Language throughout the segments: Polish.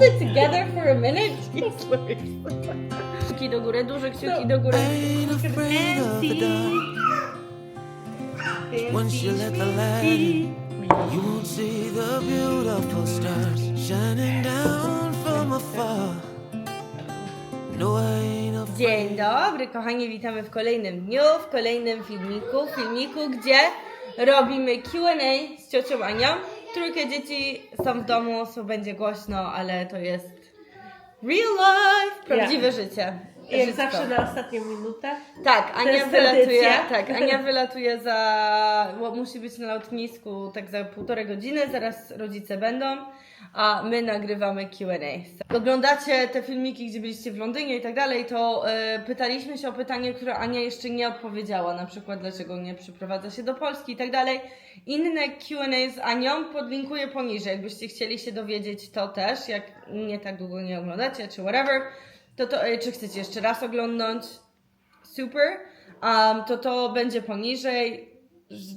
hold it together for a minute? Kciuki do góry, duże kciuki do góry. Once you let the light in, you won't see the beautiful stars shining down from afar. No, I ain't afraid. Dzień dobry, kochani, witamy w kolejnym dniu, w kolejnym filmiku, filmiku, gdzie robimy Q&A z ciocią Anią. Trójkę dzieci są w domu, so będzie głośno, ale to jest real life, prawdziwe życie. I jak zawsze na ostatnią minutę. Tak, Ania jest wylatuje, tradycja. tak, Ania wylatuje za, bo musi być na lotnisku tak za półtorej godziny, zaraz rodzice będą, a my nagrywamy Q&A. Oglądacie te filmiki, gdzie byliście w Londynie i tak dalej, to y, pytaliśmy się o pytanie, które Ania jeszcze nie odpowiedziała, na przykład dlaczego nie przyprowadza się do Polski i tak dalej. Inne Q&A z Anią podlinkuję poniżej, jakbyście chcieli się dowiedzieć to też, jak nie tak długo nie oglądacie, czy whatever, to to, y, czy chcecie jeszcze raz oglądnąć, super, um, to to będzie poniżej.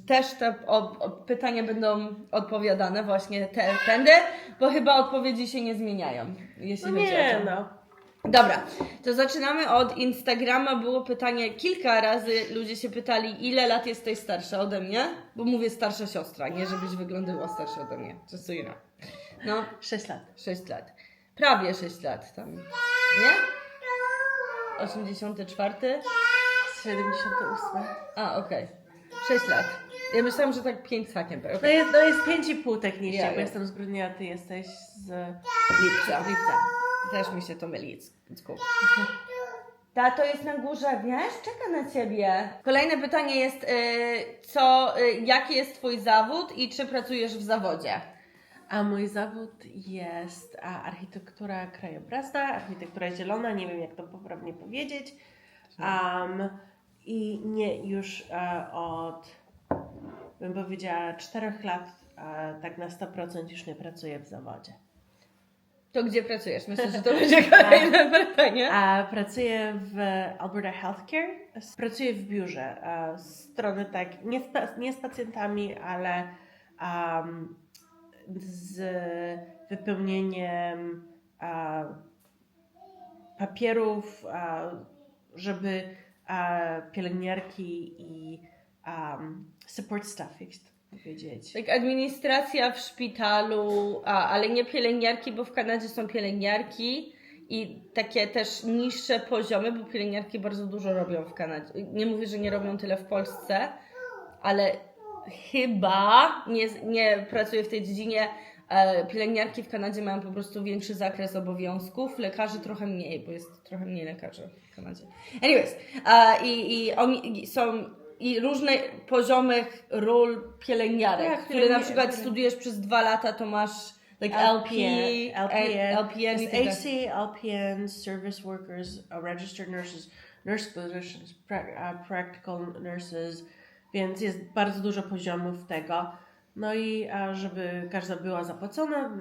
Też te o, o, pytania będą odpowiadane właśnie te, tędy, bo chyba odpowiedzi się nie zmieniają, jeśli No chodzi nie o to. no. Dobra, to zaczynamy od Instagrama. Było pytanie kilka razy, ludzie się pytali, ile lat jesteś starsza ode mnie? Bo mówię starsza siostra, nie żebyś wyglądała starsza ode mnie. Know. No, 6 lat. 6 lat. Prawie 6 lat tam. Nie? 84? 78. A, okej. 6 lat. Ja myślałam, że tak 5 z hakiem. No Okay. jest, no jest 5,5 technicznie, Ja, bo ja. jestem z grudnia, a ty jesteś z Lipca. lipca. Też mi się to myli. Cool. Tato jest na górze, wiesz? Czeka na ciebie. Kolejne pytanie jest, y, co, y, jaki jest twój zawód i czy pracujesz w zawodzie? A mój zawód jest a, architektura krajobrazna, architektura zielona, nie wiem jak to poprawnie powiedzieć. Um, I nie już e, od, bym powiedziała, 4 lat e, tak na 100% już nie pracuję w zawodzie. To gdzie pracujesz? Myślę, że to będzie kolejne pytanie. A pracuję w Alberta Healthcare. Pracuję w biurze. e, Z strony tak, nie z, nie z pacjentami, ale um, z wypełnieniem e, papierów, e, żeby e, pielęgniarki i um, support staff, jak się to powiedzieć. Tak, administracja w szpitalu, a, ale nie pielęgniarki, bo w Kanadzie są pielęgniarki i takie też niższe poziomy, bo pielęgniarki bardzo dużo robią w Kanadzie. Nie mówię, że nie robią tyle w Polsce, ale chyba nie, nie pracuję w tej dziedzinie. E, pielęgniarki w Kanadzie mają po prostu większy zakres obowiązków, lekarzy trochę mniej, bo jest trochę mniej lekarzy w Kanadzie. Anyways, e, i, i oni są i różne poziomy ról pielęgniarek, Tak, które na przykład pielęgni- studujesz przez dwa lata, to masz like LP, LPN, LPN tak dalej. AC, LPN, service workers, uh, registered nurses, nurse pra- uh, practical nurses, więc jest bardzo dużo poziomów tego. No i a żeby każda była zapłacona,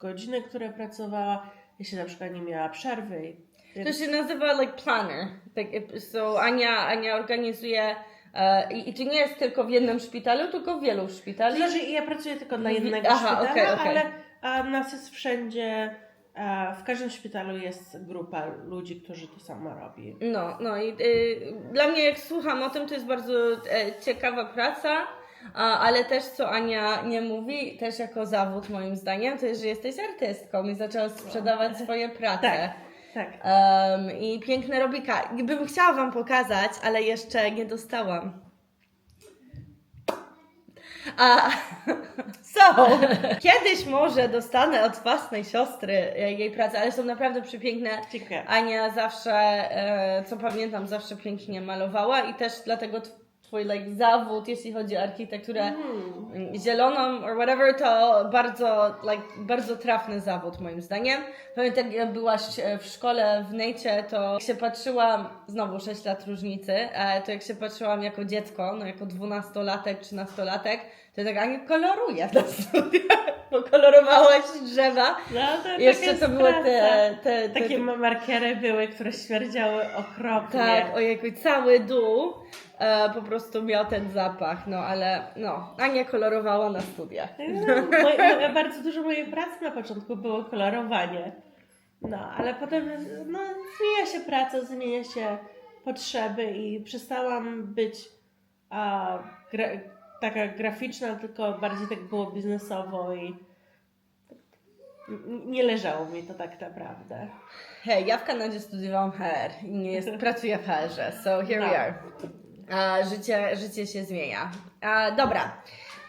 godziny, które pracowała, jeśli na przykład nie miała przerwy. To Więc, się nazywa like planner. Tak, so Ania, Ania organizuje e, i, i to nie jest tylko w jednym szpitalu, tylko w wielu szpitali. znaczy, ja pracuję tylko dla jednego aha, szpitala, okej, okej. ale a, nas jest wszędzie, w każdym szpitalu jest grupa ludzi, którzy to samo robi. No, no i y, dla mnie jak słucham o tym, to jest bardzo e, ciekawa praca, ale też co Ania nie mówi, też jako zawód moim zdaniem, to jest, że jesteś artystką i zaczęła sprzedawać swoje prace. Tak, tak. Um, I piękne robika. Bym chciała Wam pokazać, ale jeszcze nie dostałam. A, so, kiedyś może dostanę od własnej siostry e, jej pracę, ale są naprawdę przepiękne. Dziękuję. Ania zawsze, e, co pamiętam, zawsze pięknie malowała i też dlatego Twój like, zawód, jeśli chodzi o architekturę Mm. zieloną or whatever, to bardzo, like, bardzo trafny zawód moim zdaniem. Pamiętam, jak byłaś e, w szkole w Nejcie, to jak się patrzyłam, znowu 6 lat różnicy, e, to jak się patrzyłam jako dziecko, no jako dwunastolatek, trzynastolatek, to tak Ania koloruje na studiach. pokolorowałaś drzewa. No, to Jeszcze to były te, te, te, Takie ma- markery były, które śmierdziały okropnie. Tak, ojejku, cały dół e, po prostu miał ten zapach, no ale no, Ania kolorowała na studiach. No, moje, moje, bardzo dużo mojej pracy na początku było kolorowanie. No, ale potem no, zmienia się praca, zmienia się potrzeby i przestałam być a, gra, taka graficzna, tylko bardziej tak było biznesowo i nie leżało mi to tak naprawdę. Hej, ja w Kanadzie studiowałam HR i nie jest, pracuję w HR-ze, so here we No. are. A, życie, życie się zmienia. A, dobra,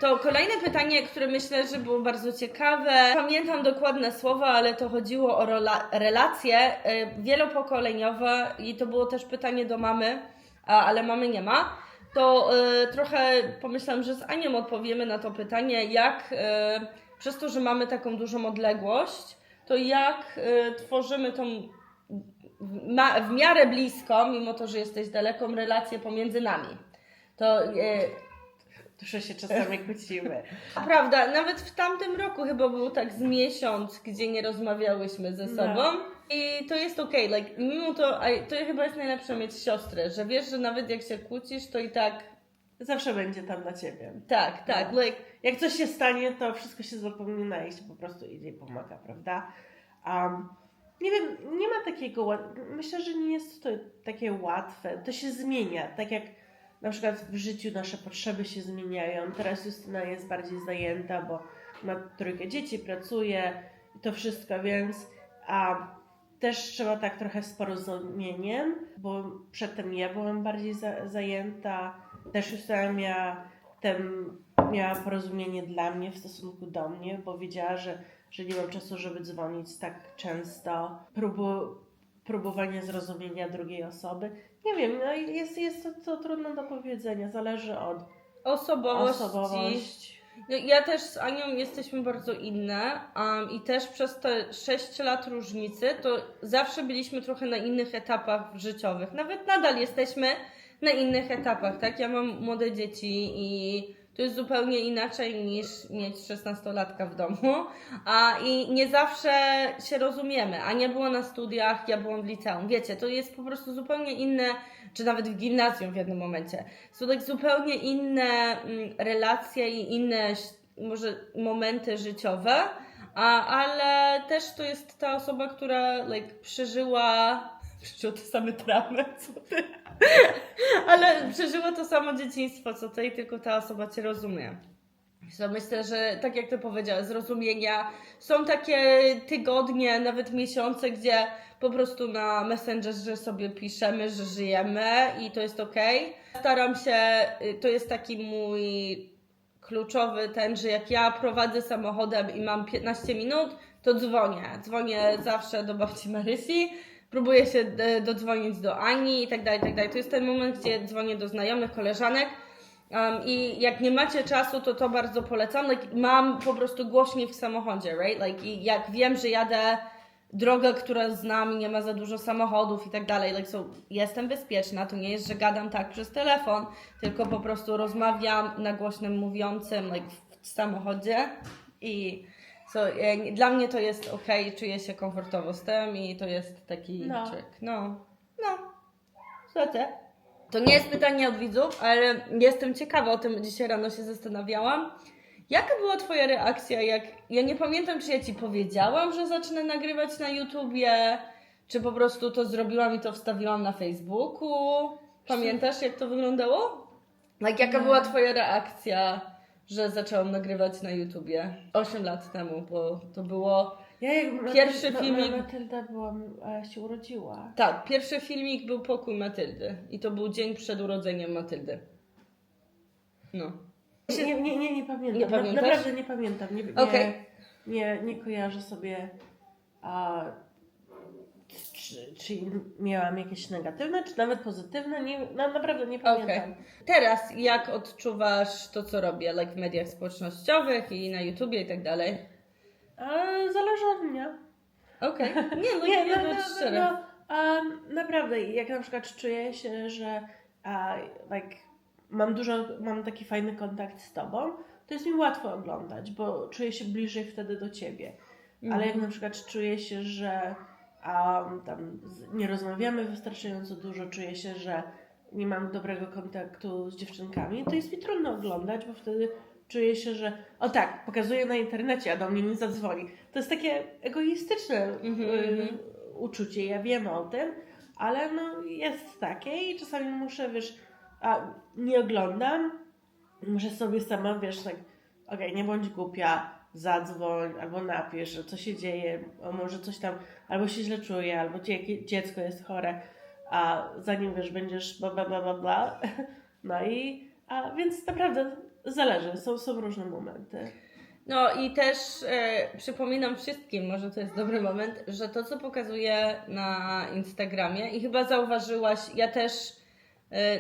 to kolejne pytanie, które myślę, że było bardzo ciekawe. Pamiętam dokładne słowa, ale to chodziło o relacje y, wielopokoleniowe i to było też pytanie do mamy, ale mamy nie ma. To y, trochę pomyślałam, że z Anią odpowiemy na to pytanie, jak y, przez to, że mamy taką dużą odległość, to jak y, tworzymy tą w, miarę blisko, mimo to, że jesteś daleką, relację pomiędzy nami. To Dużo się czasami kłócimy. Prawda, nawet w tamtym roku chyba był tak z miesiąc, gdzie nie rozmawiałyśmy ze No. I to jest okej, like, mimo to, a to chyba jest najlepsze mieć siostrę, że wiesz, że nawet jak się kłócisz, to i tak, Zawsze będzie tam dla ciebie. tak, tak, No. like, Jak coś się stanie, to wszystko się zapomina i się po prostu idzie i pomaga, prawda? Um, nie wiem, nie ma takiego. Myślę, że nie jest to takie łatwe. To się zmienia. Tak jak na przykład w życiu nasze potrzeby się zmieniają. Teraz Justyna jest bardziej zajęta, bo ma trójkę dzieci, pracuje i to wszystko, więc a, też trzeba tak trochę z porozumieniem, bo przedtem ja byłam bardziej za, zajęta. Też Justyna miała ten miała porozumienie dla mnie w stosunku do mnie, bo wiedziała, że, że nie mam czasu, żeby dzwonić tak często. Próbu, próbowanie zrozumienia drugiej osoby. Nie wiem, no jest, jest to, to trudno do powiedzenia, zależy od osobowości. osobowości. Ja też z Anią jesteśmy bardzo inne um, i też przez te 6 lat różnicy to zawsze byliśmy trochę na innych etapach życiowych. Nawet nadal jesteśmy na innych etapach, tak? Ja mam młode dzieci i to jest zupełnie inaczej niż mieć 16-latka w domu. A i nie zawsze się rozumiemy. Ania była na studiach, ja byłam w liceum. Wiecie, to jest po prostu zupełnie inne, czy nawet w gimnazjum w jednym momencie. Są tak zupełnie inne mm, relacje i inne może momenty życiowe, a, ale też to jest ta osoba, która like, przeżyła, przeżyła te same traumy, co ty. ale przeżyła to samo dzieciństwo, co ty i tylko ta osoba cię rozumie. So, myślę, że tak jak ty powiedziałeś, zrozumienia. Są takie tygodnie, nawet miesiące, gdzie po prostu na Messengerze sobie piszemy, że żyjemy i to jest okej. Staram się, y, to jest taki mój kluczowy ten, że jak ja prowadzę samochodem i mam 15 minut, to dzwonię. Dzwonię zawsze do babci Marysi, próbuję się e, dodzwonić do Ani i tak dalej, i tak dalej. To jest ten moment, gdzie dzwonię do znajomych, koleżanek. Um, I jak nie macie czasu, to to bardzo polecam. Like, mam po prostu głośnik w samochodzie, right? Like, I jak wiem, że jadę drogę, która znam i nie ma za dużo samochodów i tak dalej, like, so, jestem bezpieczna. To nie jest, że gadam tak przez telefon, tylko po prostu rozmawiam na głośnym mówiącym like, w samochodzie i so, e, dla mnie to jest ok, czuję się komfortowo z tym i to jest taki No. check. No, no. Słuchajcie. To nie jest pytanie od widzów, ale jestem ciekawa, o tym dzisiaj rano się zastanawiałam. Jaka była Twoja reakcja, jak... Ja nie pamiętam, czy ja Ci powiedziałam, że zacznę nagrywać na YouTubie, czy po prostu to zrobiłam i to wstawiłam na Facebooku. Pamiętasz, jak to wyglądało? Like, jaka była Twoja reakcja, że zaczęłam nagrywać na YouTubie 8 lat temu, bo to było... Ja jak Pierwszy Ma- filmik- Ma, Matylda byłam, się urodziła. Tak, pierwszy filmik był Pokój Matyldy i to był dzień przed urodzeniem Matyldy. No. Nie, nie, nie, nie pamiętam. Nie pamiętasz? Naprawdę nie pamiętam. Nie, nie, Okej. nie, nie kojarzę sobie, a, czy, czy miałam jakieś negatywne, czy nawet pozytywne. Nie, na, naprawdę nie pamiętam. Teraz jak odczuwasz to, co robię, like w mediach społecznościowych i na YouTubie i tak dalej? A, zależy od mnie. Okej. Nie, no Nie, nie, no, no, no, no, naprawdę, jak na przykład czuję się, że like, mam dużo, mam taki fajny kontakt z tobą, to jest mi łatwo oglądać, bo czuję się bliżej wtedy do ciebie. Ale jak na przykład czuję się, że um, tam nie rozmawiamy wystarczająco dużo, czuję się, że nie mam dobrego kontaktu z dziewczynkami, to jest mi trudno oglądać, bo wtedy czuję się, że o tak, pokazuję na internecie, a do mnie nie zadzwoni. To jest takie egoistyczne y, mhm. uczucie, ja wiem o tym, ale no jest takie i czasami muszę, wiesz, a nie oglądam, muszę sobie sama, wiesz, tak, okej, nie bądź głupia, zadzwoń, albo napisz, co się dzieje, może coś tam, albo się źle czuję, albo dzie- dziecko jest chore, a zanim, wiesz, będziesz bla, bla, bla, bla, bla. no i, a więc naprawdę zależy, są, są różne momenty. No i też e, przypominam wszystkim, może to jest dobry moment, że to, co pokazuję na Instagramie i chyba zauważyłaś, ja też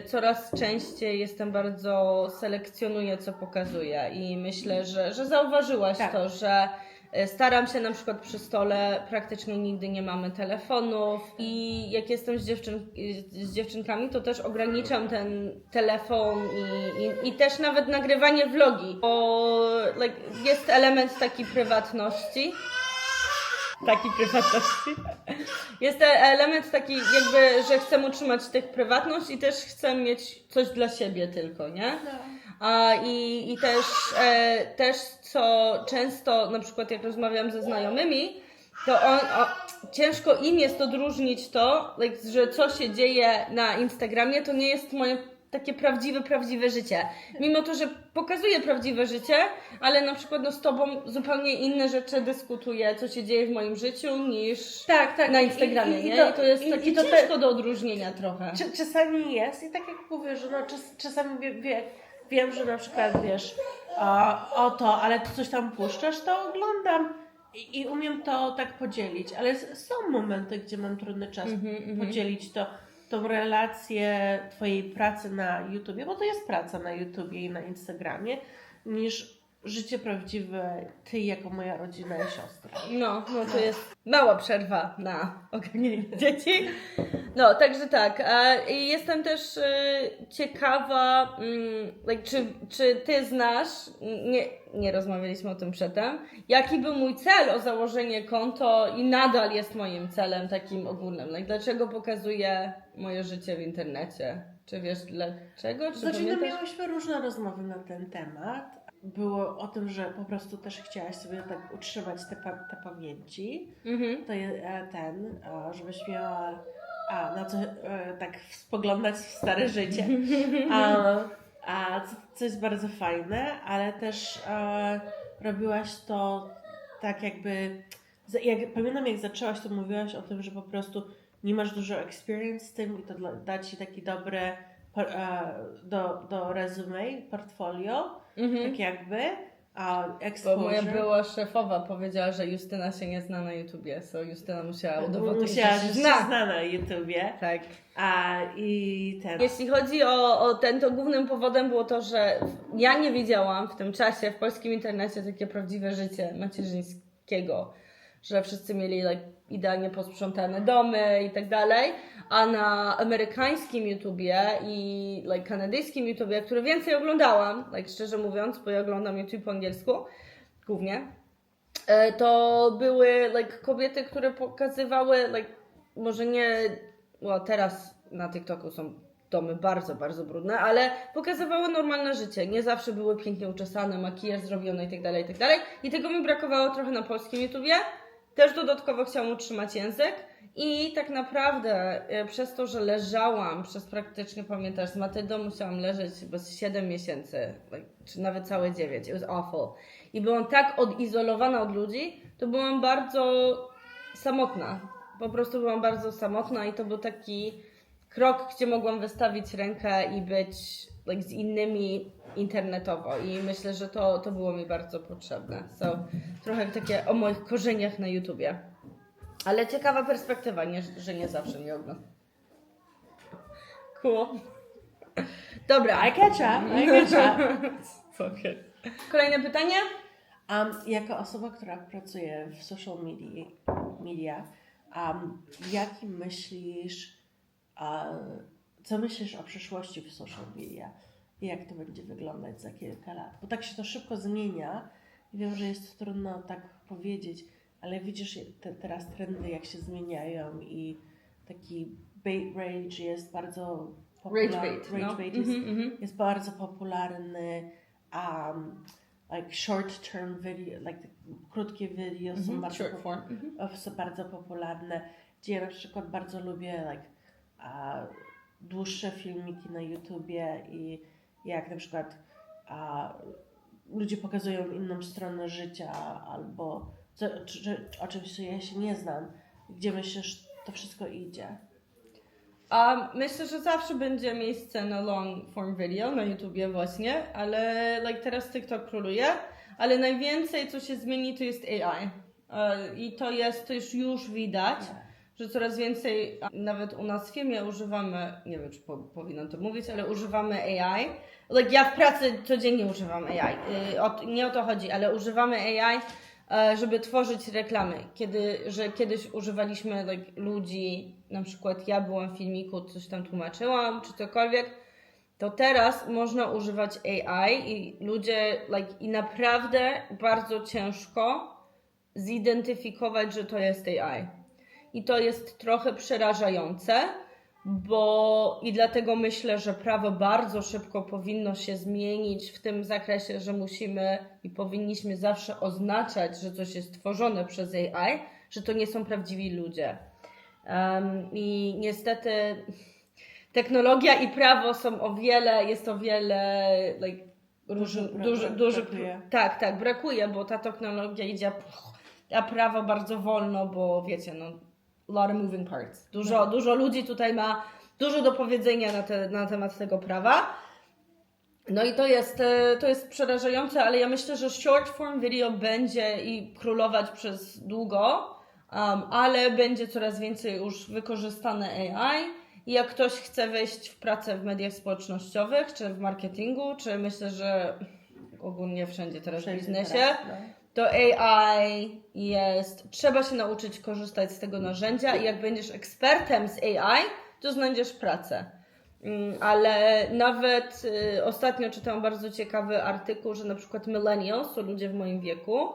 coraz częściej jestem bardzo selekcjonuję, co pokazuję i myślę, że, że zauważyłaś Tak. to, że e, staram się na przykład przy stole, praktycznie nigdy nie mamy telefonów i jak jestem z, dziewczyn, z dziewczynkami, to też ograniczam ten telefon i, i, i też nawet nagrywanie vlogi, bo like, jest element takiej prywatności. Takiej prywatności. Jest te element taki jakby, że chcę utrzymać tych prywatność i też chcę mieć coś dla siebie tylko, nie? A, i, I też, e, też co często, na przykład jak rozmawiam ze znajomymi, to on, o, ciężko im jest odróżnić to, like, że co się dzieje na Instagramie, to nie jest moje takie prawdziwe, prawdziwe życie. Mimo to, że pokazuję prawdziwe życie, ale na przykład no, z tobą zupełnie inne rzeczy dyskutuję, co się dzieje w moim życiu, niż Tak, tak. na Instagramie, I- i- i nie? to- I to jest takie i to te- ciężko do odróżnienia trochę. Cz- czasami jest i tak jak mówię, że no, czas, czasami wie, wie, wiem, że na przykład wiesz, o, o to, ale ty coś tam puszczasz, to oglądam i, i umiem to tak podzielić, ale są momenty, gdzie mam trudny czas Mhm, podzielić to, tą relację twojej pracy na YouTubie, bo to jest praca na YouTubie i na Instagramie, niż życie prawdziwe ty jako moja rodzina i siostra. No, no to jest mała przerwa na ogarnięcie dzieci. No, także tak. I jestem też e, ciekawa, mm, like, czy, czy ty znasz, nie, nie rozmawialiśmy o tym przedtem, jaki był mój cel o założenie konto i nadal jest moim celem takim ogólnym. Like, dlaczego pokazuję moje życie w internecie? Czy wiesz dlaczego? Czy Znaczy, no miałyśmy różne rozmowy na ten temat. Było o tym, że po prostu też chciałaś sobie tak utrzymać te, te pamięci. Mhm. To jest e, ten, żebyś miała a, na co e, tak spoglądać w stare życie. A, a co, jest bardzo fajne, ale też e, robiłaś to tak jakby. Jak, pamiętam, jak zaczęłaś, to mówiłaś o tym, że po prostu nie masz dużo experience z tym i to da ci taki e, do, do resume, portfolio, Mhm. tak jakby. A Bo exposure. moja była szefowa powiedziała, że Justyna się nie zna na YouTubie, so Justyna musiała udowodnić, Musiała, że się zna. zna na YouTubie. Tak. A i ten. Jeśli chodzi o, o ten, to głównym powodem było to, że ja nie widziałam w tym czasie w polskim internecie takie prawdziwe życie macierzyńskiego, że wszyscy mieli like, idealnie posprzątane domy i tak dalej, a na amerykańskim YouTubie i like, kanadyjskim YouTubie, który więcej oglądałam, like, szczerze mówiąc, bo ja oglądam YouTube po angielsku głównie, e, to były like, kobiety, które pokazywały, like, może nie, no teraz na TikToku są domy bardzo, bardzo brudne, ale pokazywały normalne życie. Nie zawsze były pięknie uczesane, makijaż zrobiony i tak dalej, i tak. I tego mi brakowało trochę na polskim YouTubie. Też dodatkowo chciałam utrzymać język i tak naprawdę e, przez to, że leżałam przez praktycznie, pamiętasz, z Matyldą musiałam leżeć bez 7 miesięcy, czy nawet całe 9. It was awful. I byłam tak odizolowana od ludzi, to byłam bardzo samotna. Po prostu byłam bardzo samotna i to był taki krok, gdzie mogłam wystawić rękę i być like, z innymi internetowo. I myślę, że to, to było mi bardzo potrzebne. So, trochę takie o moich korzeniach na YouTubie. Ale ciekawa perspektywa, nie, że nie zawsze mnie ogląda. Cool. Dobra. I catch up, I catch up. Okay. Kolejne pytanie? Um, jako osoba, która pracuje w social media, media um, jaki myślisz, co myślisz o przyszłości w social media? I jak to będzie wyglądać za kilka lat. Bo tak się to szybko zmienia i wiem, że jest trudno tak powiedzieć, ale widzisz te, teraz trendy, jak się zmieniają i taki bait rage jest bardzo Rage popularny. bait. Rage no. bait jest, Mhm, mhm. jest bardzo popularny. Um, like short term video, like krótkie video są Mhm, bardzo short pop- form. Mhm. o, są bardzo popularne, gdzie ja na przykład bardzo lubię like, a, dłuższe filmiki na YouTubie i jak na przykład a, ludzie pokazują inną stronę życia albo co, czy, czy, o czymś, co ja się nie znam, gdzie myślisz, to wszystko idzie. A myślę, że zawsze będzie miejsce na long form video na YouTubie właśnie, ale like teraz TikTok króluje, ale najwięcej co się zmieni to jest AI. E, I to jest, to już już widać, że coraz więcej, nawet u nas w firmie używamy, nie wiem czy po, powinnam to mówić, ale używamy AI. Like ja w pracy codziennie używam AI. Y, nie o to chodzi, ale używamy AI, e, żeby tworzyć reklamy. Kiedy, że kiedyś używaliśmy like, ludzi, na przykład ja byłam w filmiku, coś tam tłumaczyłam, czy cokolwiek, to teraz można używać AI i ludzie, like, i naprawdę bardzo ciężko zidentyfikować, że to jest AI. I to jest trochę przerażające, bo i dlatego myślę, że prawo bardzo szybko powinno się zmienić w tym zakresie, że musimy i powinniśmy zawsze oznaczać, że coś jest tworzone przez AI, że to nie są prawdziwi ludzie. Em, I niestety technologia i prawo są o wiele, jest o wiele like, duży, bra- duży, brakuje. tak, tak, brakuje, bo ta technologia idzie, a prawo bardzo wolno, bo wiecie, no, lot of moving parts. Dużo, No. dużo ludzi tutaj ma dużo do powiedzenia na, te, na temat tego prawa. No i to jest, e, to jest przerażające, ale ja myślę, że short form video będzie i królować przez długo, um, ale będzie coraz więcej już wykorzystane AI. I jak ktoś chce wejść w pracę w mediach społecznościowych, czy w marketingu, czy myślę, że ogólnie wszędzie teraz w biznesie, teraz, no. To AI jest, trzeba się nauczyć korzystać z tego narzędzia i jak będziesz ekspertem z AI, to znajdziesz pracę. Mm, Ale nawet y, ostatnio czytałam bardzo ciekawy artykuł, że na przykład millennials, to ludzie w moim wieku,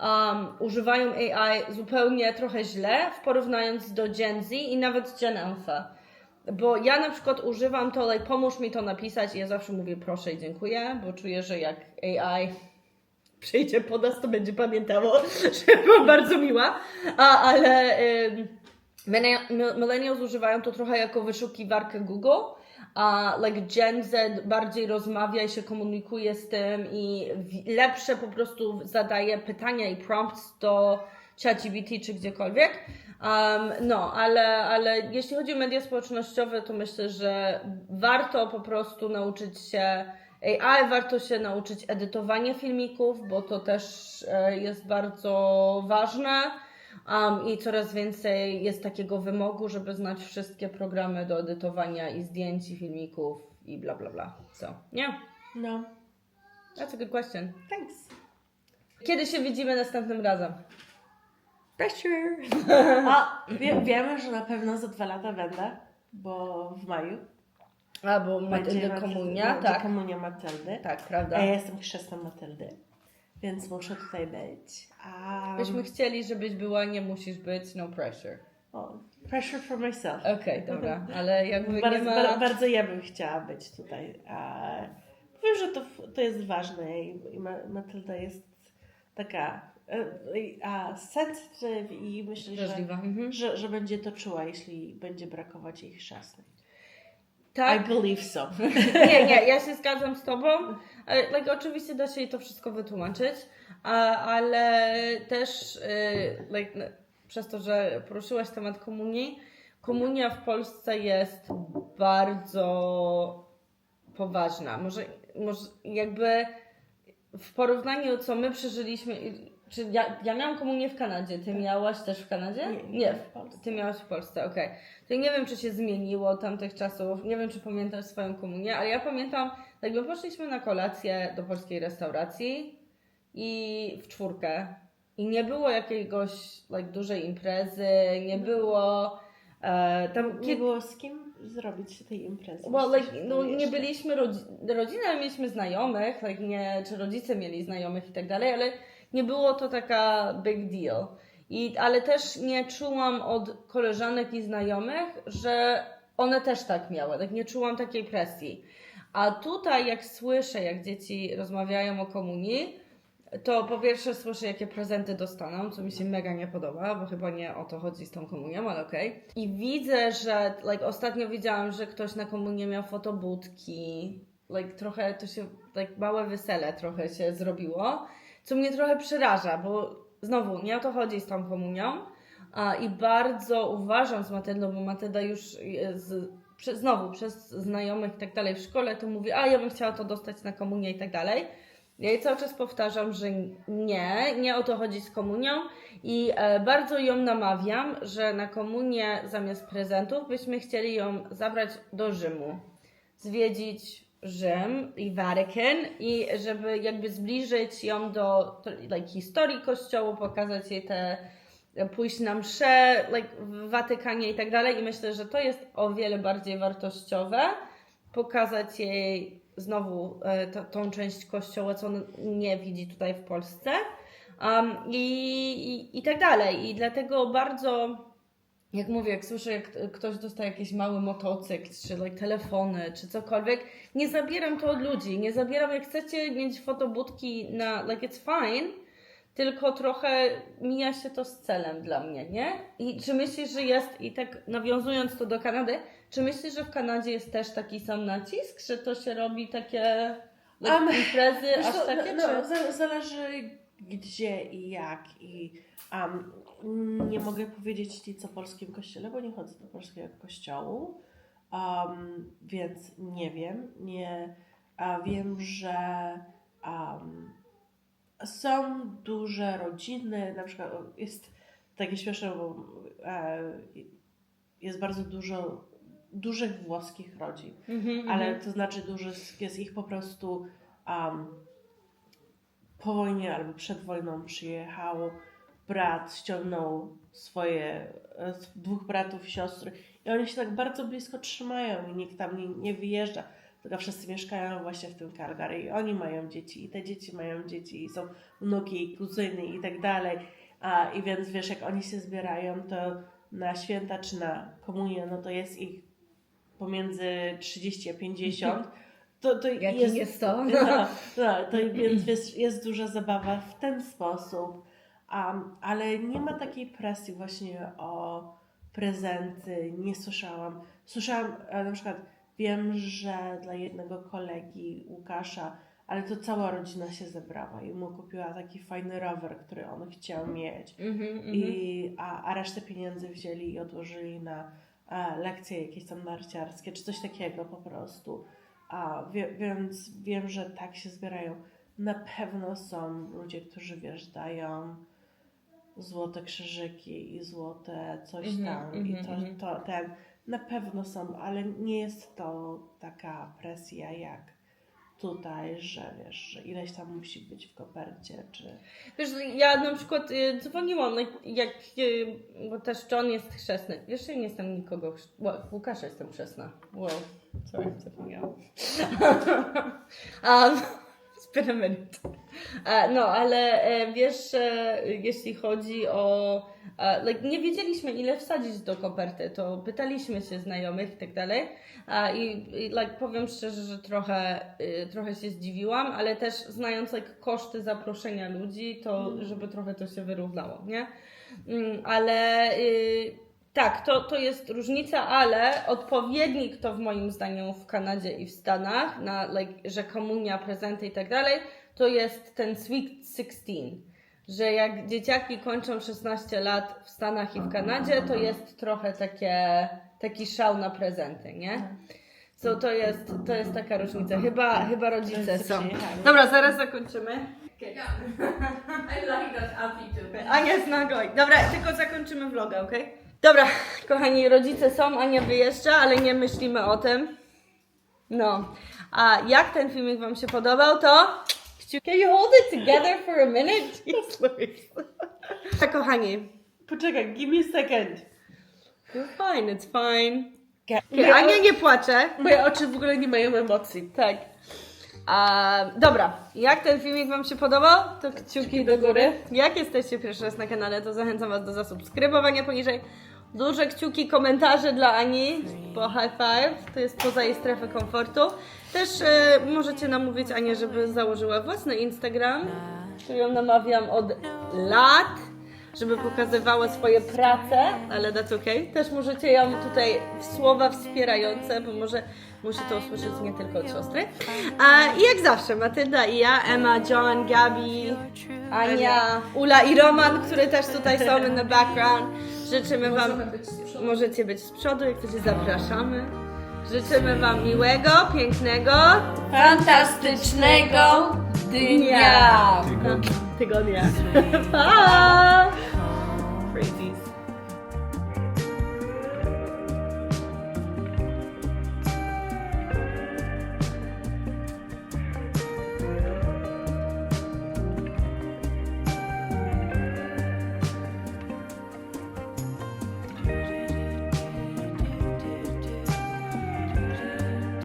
um, używają AI zupełnie trochę źle w porównując do Gen Z i nawet Gen Alpha. Bo ja na przykład używam to, like, pomóż mi to napisać i ja zawsze mówię proszę i dziękuję, bo czuję, że jak AI przyjdzie po nas, to będzie pamiętało, że byłam bardzo miła. A, ale mil- millennials używają to trochę jako wyszukiwarkę Google, a like Gen Z bardziej rozmawia i się komunikuje z tym i lepsze po prostu zadaje pytania i prompts do ChatGPT czy gdziekolwiek. Um, no, ale, ale jeśli chodzi o media społecznościowe, to myślę, że warto po prostu nauczyć się AI, warto się nauczyć edytowania filmików, bo to też e, jest bardzo ważne. Um, I coraz więcej jest takiego wymogu, żeby znać wszystkie programy do edytowania i zdjęć, i filmików i bla bla bla. So, yeah, No, that's a good question. thanks. Kiedy się widzimy następnym razem? Pressure. A, wie, wiemy, że na pewno za dwa lata będę, bo w maju A, bo będzie Matyldy Maty- komunia, tak. komunia Matyldy. Tak, prawda. A ja jestem chrzestną Matyldy, więc muszę tutaj być. A, Byśmy chcieli, żebyś była, nie musisz być, no pressure. o, pressure for myself. Okej, dobra, ale jakby nie Bardzo, ma... bar- bardzo ja bym chciała być tutaj. Powiem, że to, to jest ważne i, i Ma- Matylda jest taka e, a, sensitive i myślę, że. Mhm. że, że będzie to czuła, jeśli będzie brakować jej chrzestnej. I Tak, believe so. nie, nie, ja się zgadzam z tobą. Ale, Like, oczywiście da się jej to wszystko wytłumaczyć, ale też y, like, no, przez to, że poruszyłaś temat komunii, komunia w Polsce jest bardzo poważna. Może, może jakby w porównaniu co my przeżyliśmy, i- czy ja, ja miałam komunię w Kanadzie, ty miałaś też w Kanadzie? Nie, nie w Polsce. ty miałaś w Polsce, okej. To ja nie wiem, czy się zmieniło od tamtych czasów, nie wiem, czy pamiętasz swoją komunię, ale ja pamiętam, jakby poszliśmy na kolację do polskiej restauracji i w czwórkę i nie było jakiegoś like, dużej imprezy, nie było E, tam Nie kiedy, było z kim zrobić tej imprezy. well, like, no, nie byliśmy rodzi- rodziną, mieliśmy znajomych, like, nie, czy rodzice mieli znajomych i tak dalej, ale nie było to taka big deal. I, ale też nie czułam od koleżanek i znajomych, że one też tak miały. Tak nie czułam takiej presji. A tutaj, jak słyszę, jak dzieci rozmawiają o komunii, to po pierwsze słyszę, jakie prezenty dostaną, co mi się mega nie podoba, bo chyba nie o to chodzi z tą komunią, ale okej. I widzę, że like, ostatnio widziałam, że ktoś na komunię miał fotobudki, like, trochę to się, like, małe wesele trochę się zrobiło, co mnie trochę przeraża, bo znowu nie o to chodzi z tą komunią. A, I bardzo uważam z Matyldą, bo Matylda już z, prze, znowu przez znajomych i tak dalej w szkole to mówi, a ja bym chciała to dostać na komunię i tak dalej. Ja jej cały czas powtarzam, że nie, nie o to chodzi z komunią i e, bardzo ją namawiam, że na komunię zamiast prezentów byśmy chcieli ją zabrać do Rzymu, zwiedzić Rzym i Watykan i żeby jakby zbliżyć ją do like, historii kościołu, pokazać jej te pójść na msze like, w Watykanie i tak dalej. I myślę, że to jest o wiele bardziej wartościowe pokazać jej znowu e, tą część kościoła, co nie widzi tutaj w Polsce. Um, i, i, i tak dalej. I dlatego bardzo jak mówię, jak słyszę, jak ktoś dostaje jakiś mały motocykl, czy like, telefony, czy cokolwiek, nie zabieram to od ludzi, nie zabieram, jak chcecie mieć fotobudki na, like it's fine, tylko trochę mija się to z celem dla mnie, nie? I czy myślisz, że jest, i tak nawiązując to do Kanady, czy myślisz, że w Kanadzie jest też taki sam nacisk, że to się robi takie like, Um, imprezy aż takie, no, czy... no, za- zależy gdzie i jak i um, nie mogę powiedzieć Ci co o polskim kościele, bo nie chodzę do polskiego kościołu, um, więc nie wiem, nie, a wiem, że um, są duże rodziny, na przykład jest takie śmieszne, bo e, jest bardzo dużo dużych włoskich rodzin Mhm, ale mhm. to znaczy duży jest ich po prostu um, po wojnie albo przed wojną przyjechał brat, ściągnął swoje e, dwóch bratów, siostry i oni się tak bardzo blisko trzymają i nikt tam nie, nie wyjeżdża, tylko wszyscy mieszkają właśnie w tym Calgary i oni mają dzieci i te dzieci mają dzieci i są wnuki, kuzyny i tak dalej. A, I więc wiesz, jak oni się zbierają, to na święta czy na komunię, no to jest ich pomiędzy 30 a 50. To, to Jaki jest, to? No, no, to więc jest, jest duża zabawa w ten sposób, um, ale nie ma takiej presji właśnie o prezenty. Nie słyszałam. Słyszałam e, na przykład, wiem, że dla jednego kolegi Łukasza, ale to cała rodzina się zebrała i mu kupiła taki fajny rower, który on chciał mieć. Mhm, mhm. I, a, a resztę pieniędzy wzięli i odłożyli na e, lekcje jakieś tam narciarskie, czy coś takiego po prostu. A, wie, więc wiem, że tak się zbierają. Na pewno są ludzie, którzy wiesz, dają złote krzyżyki i złote coś Mhm, tam i mhm, to, mhm. to ten. Na pewno są, ale nie jest to taka presja jak tutaj, że wiesz, że ileś tam musi być w kopercie, czy Wiesz, ja na przykład y, dzwoniłam, like, jak, y, bo też John jest chrzestny. Wiesz, ja nie jestem nikogo, chrz- Ła- Łukasza jestem chrzestna. Wow, sorry, zapomniałam. um, minute. E, no, ale e, wiesz, e, jeśli chodzi o... like, nie wiedzieliśmy, ile wsadzić do koperty, to pytaliśmy się znajomych i tak dalej. I, i like, powiem szczerze, że trochę, trochę się zdziwiłam, ale też znając like, koszty zaproszenia ludzi, to żeby trochę to się wyrównało, nie? Mm, ale y, tak, to, to jest różnica, ale odpowiednik to w moim zdaniem w Kanadzie i w Stanach, na, like, że komunia, prezenty i tak dalej, to jest ten Sweet 16. Że jak dzieciaki kończą 16 lat w Stanach i w Kanadzie, to jest trochę takie, taki szał na prezenty, nie? So to jest, to jest taka różnica. Chyba, chyba rodzice są. Dobra, zaraz zakończymy. I like that attitude. Ania go. Dobra, tylko zakończymy vloga, ok? Dobra, kochani, rodzice są, Ania wyjeżdża, ale nie myślimy o tym. No. A jak ten filmik Wam się podobał, to... Can you hold it together for a minute? Tak, kochani, Poczekaj, give me a second. You're fine, it's fine. Okay, Ania nie płacze. Moje oczy w ogóle nie mają emocji. Tak. A, dobra, jak ten filmik Wam się podobał, to kciuki do góry. Jak jesteście pierwszy raz na kanale, to zachęcam Was do zasubskrybowania poniżej. Duże kciuki, komentarze dla Ani po high five, to jest poza jej strefę komfortu. Też e, możecie namówić Anię, żeby założyła własny Instagram, który ją namawiam od lat, żeby pokazywała swoje prace, ale that's okay. Też możecie ją tutaj w słowa wspierające, bo może musi to usłyszeć nie tylko od siostry. A, I jak zawsze, Matylda i ja, Emma, John, Gabi, Ania, Ula i Roman, które też tutaj są in the background. Życzymy Wam, możecie być z przodu, jak chcecie zapraszamy. Życzymy Wam miłego, pięknego Fantastycznego dnia. Tygodnia. Pa!